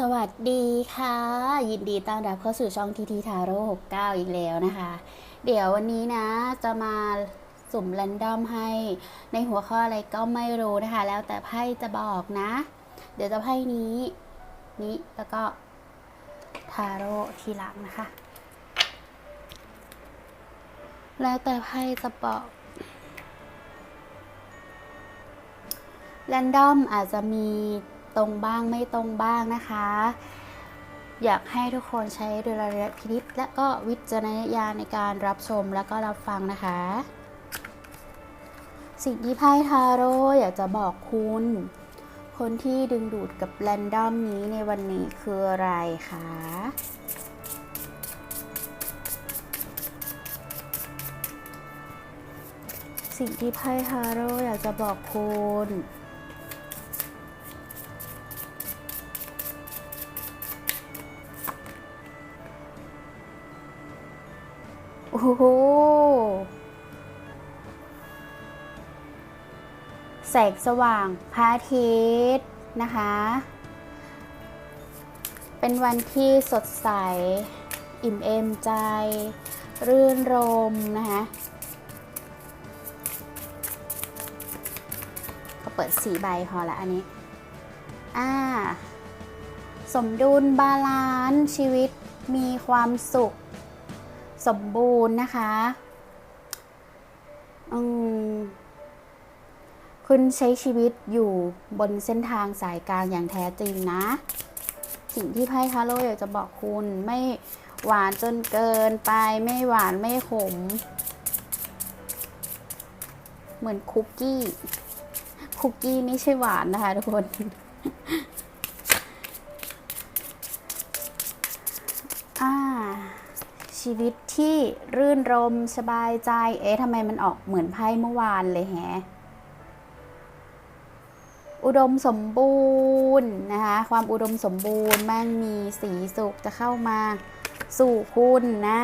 สวัสดีค่ะ ยินดีต้อนรับเข้าสู่ช่องทีทีทาโร่69 อีกแล้วนะคะ เดี๋ยววันนี้นะจะมาสุ่มแรนดอมให้ในหัวข้ออะไรก็ไม่รู้นะคะ แล้วแต่ไพ่จะบอกนะ เดี๋ยวจะไพ่นี้ นี้แล้วก็ทาโร่ทีหลังนะคะ แล้วแต่ไพ่จะบอกแรนดอมอาจจะมี ตรงบ้างไม่ตรงบ้างนะคะ อยากให้ทุกคนใช้ดุลยพินิจและก็วิจารณญาณในการรับชมและก็รับฟังนะคะ สิ่งที่ไพ่ทาโร่อยากจะบอกคุณ คนที่ดึงดูดกับแรนดอมนี้ในวันนี้คืออะไรคะสิ่งที่ไพ่ทาโร่อยากจะบอกคุณ โอ้โหแสงสว่างพระอาทิตย์นะคะ เป็นวันที่สดใส อิ่มเอมใจ รื่นรมนะคะก็เปิดสีใบพอละอันนี้ อ่า สมดุลบาลานซ์ชีวิตมีความสุข สมบูรณ์นะคะอืมคุณใช้ชีวิตอยู่บนเส้นทางสายกลางอย่างแท้จริงนะ สิ่งที่ไพ่ทาโร่อยากจะบอกคุณไม่หวานจนเกินไปไม่หวานไม่ขม เหมือนคุกกี้ คุกกี้ไม่ใช่หวานนะคะทุกคนอ่า ชีวิตที่รื่นรมสบายใจ เอ๊ะทำไมมันออกเหมือนไพ่เมื่อวานเลยแฮะอุดมสมบูรณ์นะคะ ความอุดมสมบูรณ์มั่งมีสีสุขจะเข้ามาสู่คุณนะ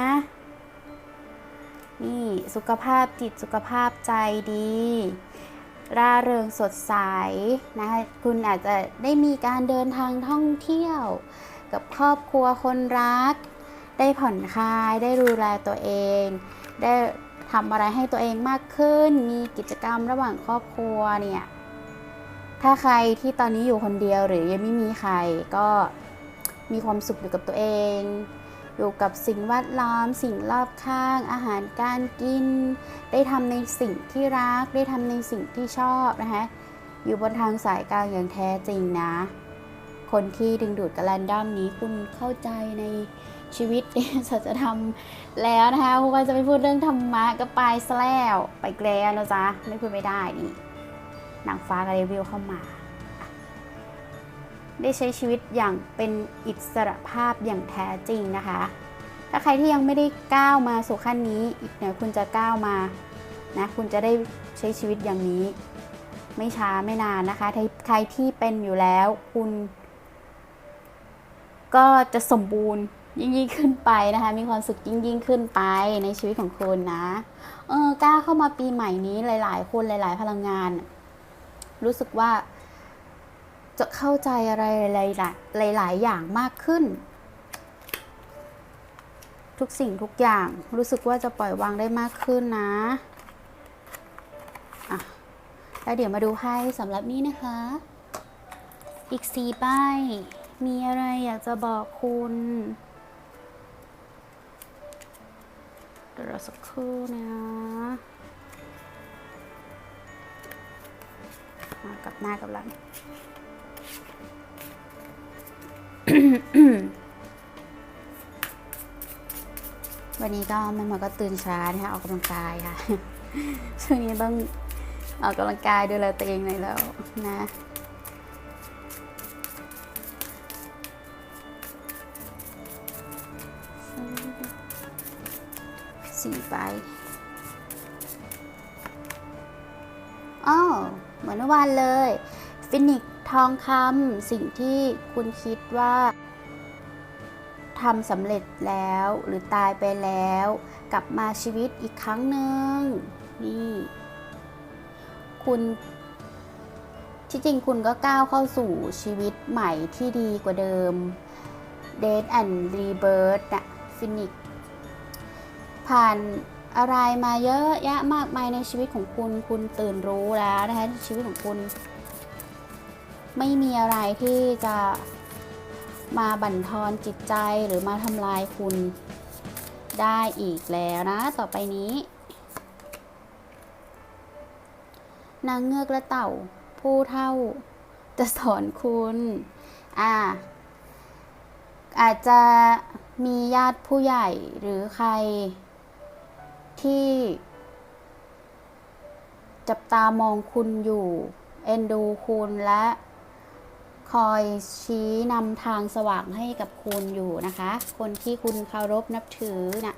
นี่สุขภาพจิตสุขภาพใจดี ร่าเริงสดใสนะคะคุณอาจจะได้มีการเดินทางท่องเที่ยว กับครอบครัวคนรัก ได้ผ่อนคลาย ได้ดูแลตัวเอง ได้ทำอะไรให้ตัวเองมากขึ้น มีกิจกรรมระหว่างครอบครัวเนี่ย ถ้าใครที่ตอนนี้อยู่คนเดียวหรือยังไม่มีใครก็มีความสุขอยู่กับตัวเอง อยู่กับสิ่งแวดล้อม สิ่งรอบข้าง อาหารการกิน ได้ทำในสิ่งที่รัก ได้ทำในสิ่งที่ชอบนะคะ อยู่บนทางสายกลางอย่างแท้จริงนะ คนที่ดึงดูดกับแรนดอมนี้คุณเข้าใจใน ชีวิตสัจธรรมแล้วนะคะเพราะว่าจะไปพูดเรื่องธรรมะก็ไปซะแล้วไปแกล้วนะจ๊ะไม่พูดไม่ได้นี่นางฟ้ากับเดวิลเข้ามา ได้ใช้ชีวิตอย่างเป็นอิสระภาพอย่างแท้จริงนะคะ ถ้าใครที่ยังไม่ได้ก้าวมาสู่ขั้นนี้ อีกหน่อยคุณจะก้าวมานะคุณจะได้ใช้ชีวิตอย่างนี้ ไม่ช้าไม่นานนะคะใครที่เป็นอยู่แล้วคุณก็จะสมบูรณ์ ยิ่งยิ่งขึ้นไปนะคะ มีความสุขยิ่งยิ่งขึ้นไปในชีวิตของคุณนะ เออกล้าเข้ามาปีใหม่นี้หลาย ๆ คนหลาย ๆ พลังงาน รู้สึกว่า จะเข้าใจอะไรหลายๆหลายอย่างมากขึ้น ทุกสิ่งทุกอย่างรู้สึกว่าจะปล่อยวางได้มากขึ้นนะอะแล้วเดี๋ยวมาดูไพ่สำหรับนี้นะคะ อีกสี่ใบมีอะไรอยากจะบอกคุณ เดี๋ยวรอสักครู่นะมากลับหน้ากลับหลังวันนี้ก็แม่มอก็ตื่นช้านะคะออกกำลังกายค่ะช่วงนี้ต้องออกกำลังกายดูแลตัวเองหน่อยแล้วนะ อ้าวเหมือนเมื่อวานเลยฟินิกทองคำสิ่งที่คุณคิดว่าทำสำเร็จแล้วหรือตายไปแล้ว กลับมาชีวิตอีกครั้งหนึ่งนี่ คุณที่จริงคุณก็ก้าวเข้าสู่ชีวิตใหม่ที่ดีกว่าเดิม Dead and Rebirth นะฟินิกผ่าน อะไรมาเยอะแยะมากมายในชีวิตของคุณ คุณตื่นรู้แล้วนะคะชีวิตของคุณ ไม่มีอะไรที่จะมาบั่นทอนจิตใจหรือมาทำลายคุณได้อีกแล้วนะ ต่อไปนี้ นางเงือกและเต่า ผู้เท่าจะสอนคุณ อ่า อาจจะมีญาติผู้ใหญ่หรือใคร ที่ จับตามองคุณอยู่ เอ็นดูคุณและคอยชี้นำทางสว่างให้กับคุณอยู่นะคะ คนที่คุณเคารพนับถือนะ่ะ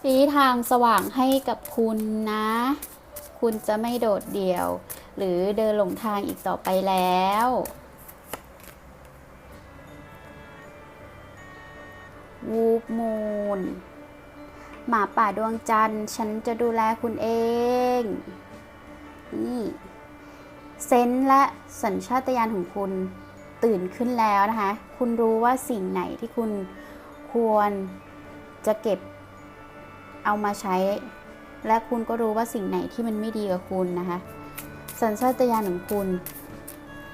ชี้ทางสว่างให้กับคุณนะ คุณจะไม่โดดเดี่ยว หรือเดินหลงทางอีกต่อไปแล้ว วูบมูน หมาป่าดวงจันทร์ ฉันจะดูแลคุณเอง นี่เซนและสัญชาตญาณของคุณตื่นขึ้นแล้วนะคะ คุณรู้ว่าสิ่งไหนที่คุณควรจะเก็บเอามาใช้ และคุณก็รู้ว่าสิ่งไหนที่มันไม่ดีกับคุณนะคะ สัญชาตญาณของคุณ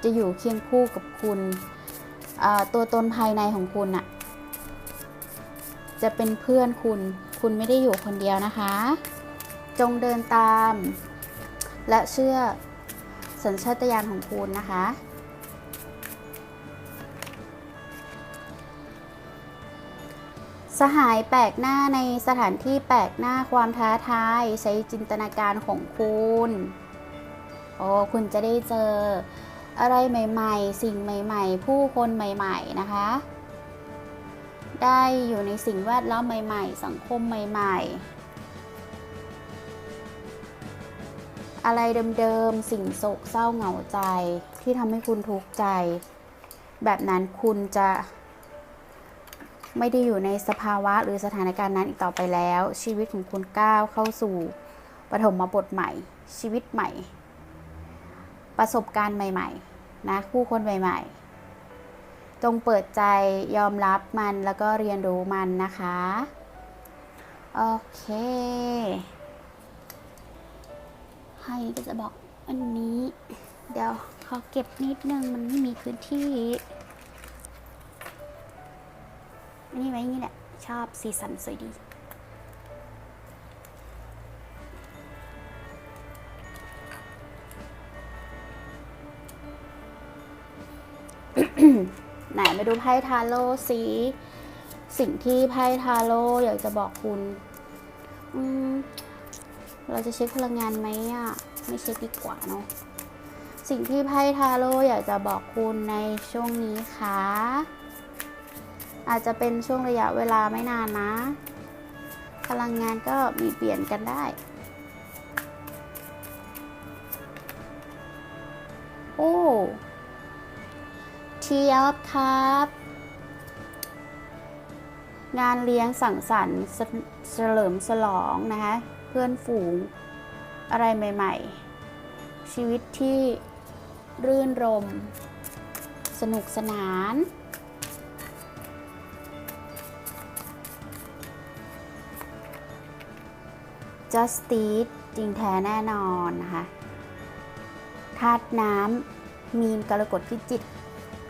จะอยู่เคียงคู่กับคุณตัวตนภายในของคุณอะจะเป็นเพื่อนคุณ คุณไม่ได้อยู่คนเดียวนะคะ จงเดินตาม และเชื่อสัญชาตญาณของคุณนะคะ สหายแปลกหน้าในสถานที่แปลกหน้าความท้าทายใช้จินตนาการของคุณโอ้คุณจะได้เจออะไรใหม่ ๆ สิ่งใหม่ ๆ ผู้คนใหม่ ๆ นะคะ ได้อยู่ในสิ่งแวดล้อมใหม่ๆ สังคมใหม่ๆ อะไรเดิมๆ สิ่งโศกเศร้าเหงาใจที่ทำให้คุณทุกข์ใจ แบบนั้นคุณจะไม่ได้อยู่ในสภาวะหรือสถานการณ์นั้นอีกต่อไปแล้ว ชีวิตของคุณก้าวเข้าสู่ปฐมบทใหม่ ชีวิตใหม่ ประสบการณ์ใหม่ ๆ นะผู้คนใหม่ ๆ จงเปิดใจยอมรับมันแล้วก็เรียนรู้มันนะคะ โอเคให้ก็จะบอกอันนี้ เดี๋ยวขอเก็บนิดนึงมันไม่มีพื้นที่อันนี้ไว้นี่แหละ ชอบสีสันสวยดี ดูไพ่ทาโร่สีสิ่งที่ไพ่ทาโร่อยากจะบอกคุณอืมเราจะเช็คพลังงานไหมอะ ไม่เช็คดีกว่าเนาะสิ่งที่ไพ่ทาโร่อยากจะบอกคุณในช่วงนี้ค่ะอาจจะเป็นช่วงระยะเวลาไม่นานนะ พลังงานก็มีเปลี่ยนกันได้ ทีอัพครับ งานเลี้ยงสังสรรค์เฉลิมฉลองนะคะเพื่อนฝูงอะไรใหม่ ๆ ชีวิตที่รื่นรม สนุกสนาน justice จริงแท้แน่นอนนะคะธาตุน้ำมีนกรกฎพิจิตร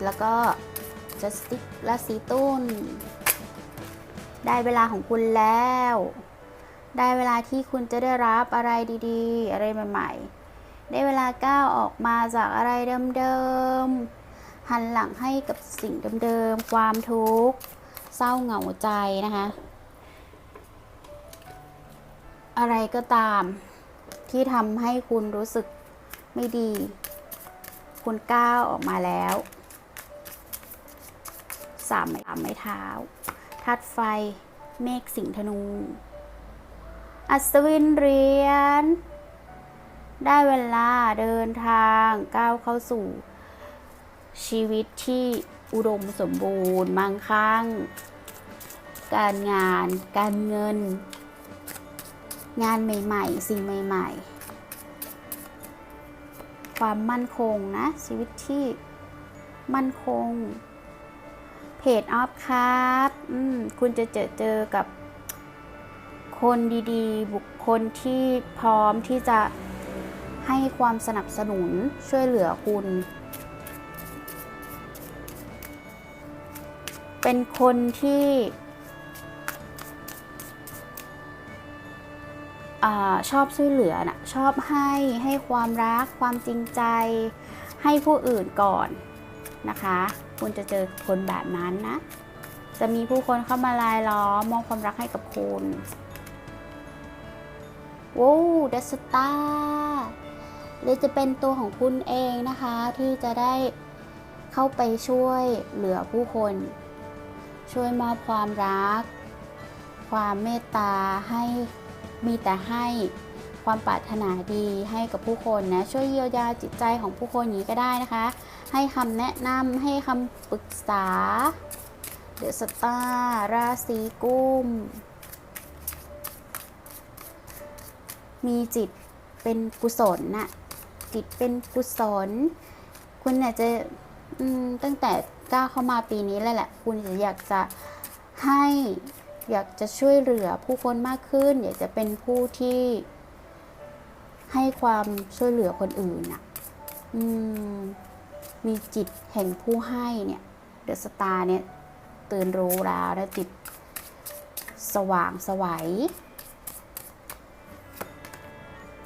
แล้วก็ justice และสีตุ้น ได้เวลาของคุณแล้ว ได้เวลาที่คุณจะได้รับอะไรดีๆ อะไรใหม่ๆ ได้เวลาก้าวออกมาจากอะไรเดิมๆ หันหลังให้กับสิ่งเดิมๆ ความทุกข์ เศร้าเหงาใจนะคะ อะไรก็ตามที่ทำให้คุณรู้สึกไม่ดี คุณก้าวออกมาแล้ว สามไม้สามไม้เท้าทัดไฟ เมฆสิงห์ธนู อัศวินเรียญได้เวลาเดินทางก้าวเข้าสู่ ชีวิตที่อุดมสมบูรณ์มั่งคั่ง การงาน การเงิน งานใหม่ ๆ สิ่งใหม่ ๆ ความมั่นคงนะ ชีวิตที่มั่นคง จออฟครับคุณจะเจอเจอกับคนดีๆ บุคคลที่พร้อมที่จะให้ความสนับสนุนช่วยเหลือคุณ เป็นคนที่ชอบช่วยเหลือนะชอบให้ให้ความรักความจริงใจให้ผู้อื่นก่อนนะคะ คุณจะเจอคนแบบนั้นนะ จะมีผู้คนเข้ามาลายล้อมมอบความรักให้กับคุณว้วเดสตาหรือจะเป็นตัวของคุณเองนะคะ ที่จะได้เข้าไปช่วยเหลือผู้คน ช่วยมอบความรัก ความเมตตาให้มีแต่ให้ ความปรารถนาดีให้กับผู้คนนะช่วยเยียวยาจิตใจของผู้คนอย่างนี้ก็ได้นะคะ ให้คำแนะนำให้คำปรึกษาเดอะสตาร์ราศีกุม มีจิตเป็นกุศลน่ะจิตเป็นกุศล คุณเนี่ยจะตั้งแต่ก้าวเข้ามาปีนี้แล้วแหละ คุณจะอยากจะให้อยากจะช่วยเหลือผู้คนมากขึ้น อยากจะเป็นผู้ที่ ให้ความช่วยเหลือคนอื่นน่ะอืมมีจิตแห่งผู้ให้เนี่ยเดอะสตาร์เนี่ยตื่นรู้แล้วและจิตสว่างสวัย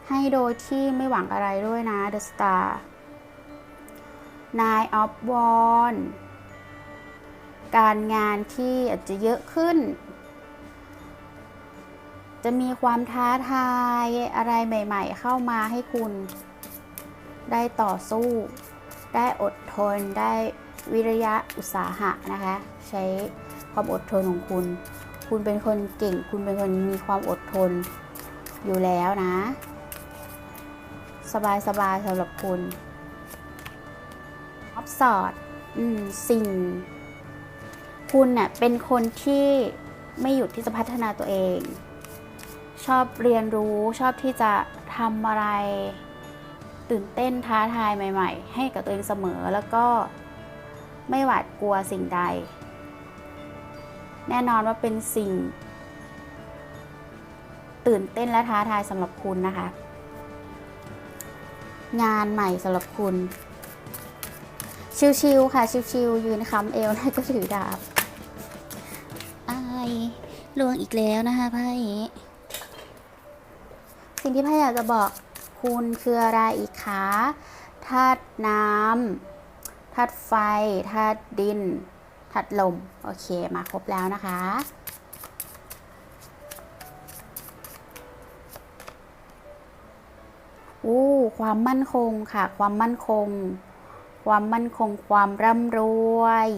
ให้โดยที่ไม่หวังอะไรด้วยนะเดอะสตาร์ Nine of Wands การงานที่อาจจะเยอะขึ้น จะมีความท้าทายอะไรใหม่ๆ เข้ามาให้คุณ ได้ต่อสู้ ได้อดทน ได้วิริยะอุตสาหะนะคะ ใช้ความอดทนของคุณ คุณเป็นคนเก่ง คุณเป็นคนมีความอดทนอยู่แล้วนะ สบายสบายๆสำหรับคุณออฟสอดสิ่ง คุณเน่ะเป็นคนที่ไม่หยุดที่จะพัฒนาตัวเอง ชอบเรียนรู้ชอบที่จะทำอะไร ตื่นเต้นท้าทายใหม่ ๆ ให้กับตัวเองเสมอแล้วก็ไม่หวาดกลัวสิ่งใด แน่นอนว่าเป็นสิ่ง ตื่นเต้นและท้าทายสำหรับคุณนะคะ งานใหม่สำหรับคุณ ชิวๆค่ะ ชิวๆยืนค้ำเอวแล้วก็ถือดาบอายลวงอีกแล้วนะคะไพ่ สิ่งที่พ่อยากจะบอกคุณคืออะไรอีกคะธาตุน้ำธาตุไฟธาตุดินธาตุลม โอเค มาครบแล้วนะคะ อู้ ความมั่นคงค่ะ ความมั่นคง ความมั่นคง ความร่ำรวย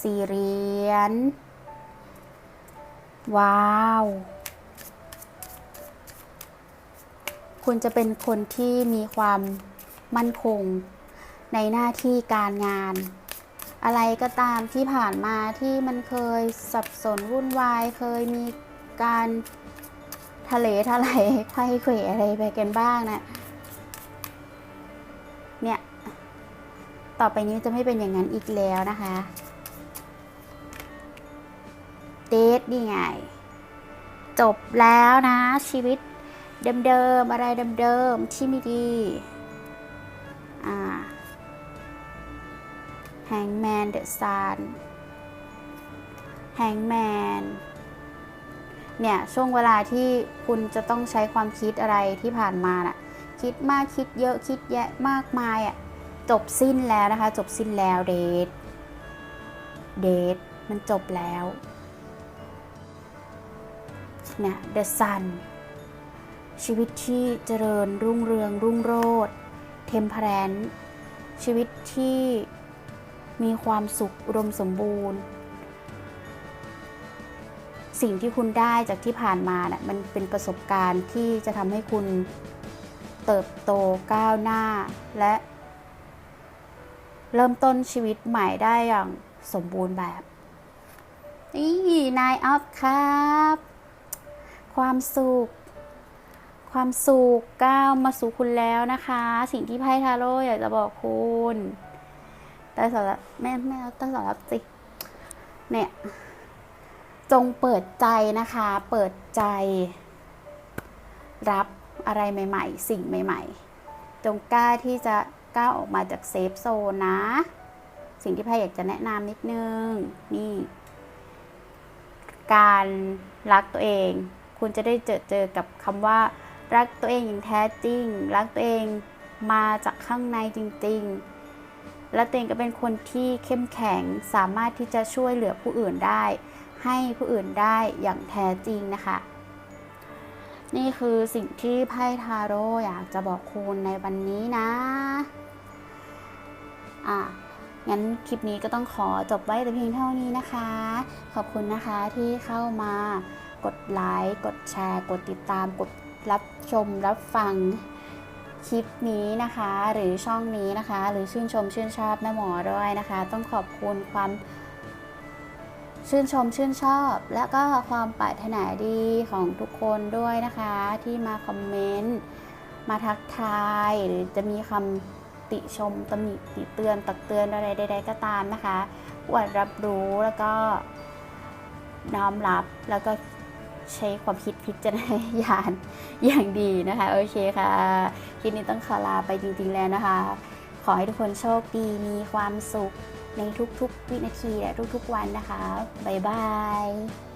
สี่เหรียญ ว้าว คุณจะเป็นคนที่มีความมั่นคงในหน้าที่การงาน อะไรก็ตามที่ผ่านมาที่มันเคยสับสนวุ่นวาย เคยมีการทะเลทลายไข้เขวอะไรไปกันบ้างนะเนี่ย ต่อไปนี้จะไม่เป็นอย่างนั้นอีกแล้วนะคะเดทนี่ไง จบแล้วนะชีวิต เดิมๆ อะไรเดิมๆ ที่ไม่ดีอ่า Hangman the Sun Hangman เนี่ย ช่วงเวลาที่คุณจะต้องใช้ความคิดอะไรที่ผ่านมาน่ะ คิดมากคิดเยอะคิดแยะมากมายอะ จบสิ้นแล้วนะคะ จบสิ้นแล้วเดทเดทมันจบแล้วเนี่ย The Sun ชีวิตที่เจริญรุ่งเรืองรุ่งโรจน์เทมเพรนชีวิตที่มีความสุขอุดมสมบูรณ์ สิ่งที่คุณได้จากที่ผ่านมานะ่ะมันเป็นประสบการณ์ที่จะทำให้คุณเติบโตก้าวหน้า และ เริ่มต้นชีวิตใหม่ได้อย่างสมบูรณ์แบบนี่นายออฟครับ ความสุข ความสุขก้าวมาสู่คุณแล้วนะคะ สิ่งที่ไพ่ทาโร่อยากจะบอกคุณแต่สำหรับแม่แม่ตั้งสำหรับสิเนี่ย จงเปิดใจนะคะ เปิดใจ รับอะไรใหม่ ๆ สิ่งใหม่ ๆ จงกล้าที่จะก้าวออกมาจากเซฟโซนนะ สิ่งที่ไพ่อยากจะแนะนำนิดนึง นี่ การรักตัวเอง คุณจะได้เจอเจอกับคำว่า รักตัวเองอย่างแท้จริง รักตัวเองมาจากข้างในจริง ๆ และตัวเองก็เป็นคนที่เข้มแข็งสามารถที่จะช่วยเหลือผู้อื่นได้ ให้ผู้อื่นได้อย่างแท้จริงนะคะ นี่คือสิ่งที่ไพ่ทาโร่อยากจะบอกคุณในวันนี้นะอะงั้นคลิปนี้ก็ต้องขอจบไว้แต่เพียงเท่านี้นะคะ ขอบคุณนะคะที่เข้ามากดไลค์ กดแชร์ กดติดตาม กด รับชมรับฟังคลิปนี้นะคะ หรือช่องนี้นะคะ หรือชื่นชมชื่นชอบแม่หมอด้วยนะคะ ต้องขอบคุณความชื่นชมชื่นชอบ และก็ความปรารถนาดีของทุกคนด้วยนะคะ ที่มาคอมเมนต์มาทักทาย หรือจะมีคำติชมตำหนิติเตือนตักเตือนอะไรใด ๆ ก็ตามนะคะอวดรับรู้แล้วก็น้อมรับแล้วก็ ใช้ความคิดพิจารณญาณอย่างดีนะคะ โอเคค่ะ คลิปนี้ต้องขอลาไปจริงๆแล้วนะคะ ขอให้ทุกคนโชคดีมีความสุขในทุกๆ วินาทีและทุกๆวันนะคะ บ๊ายบาย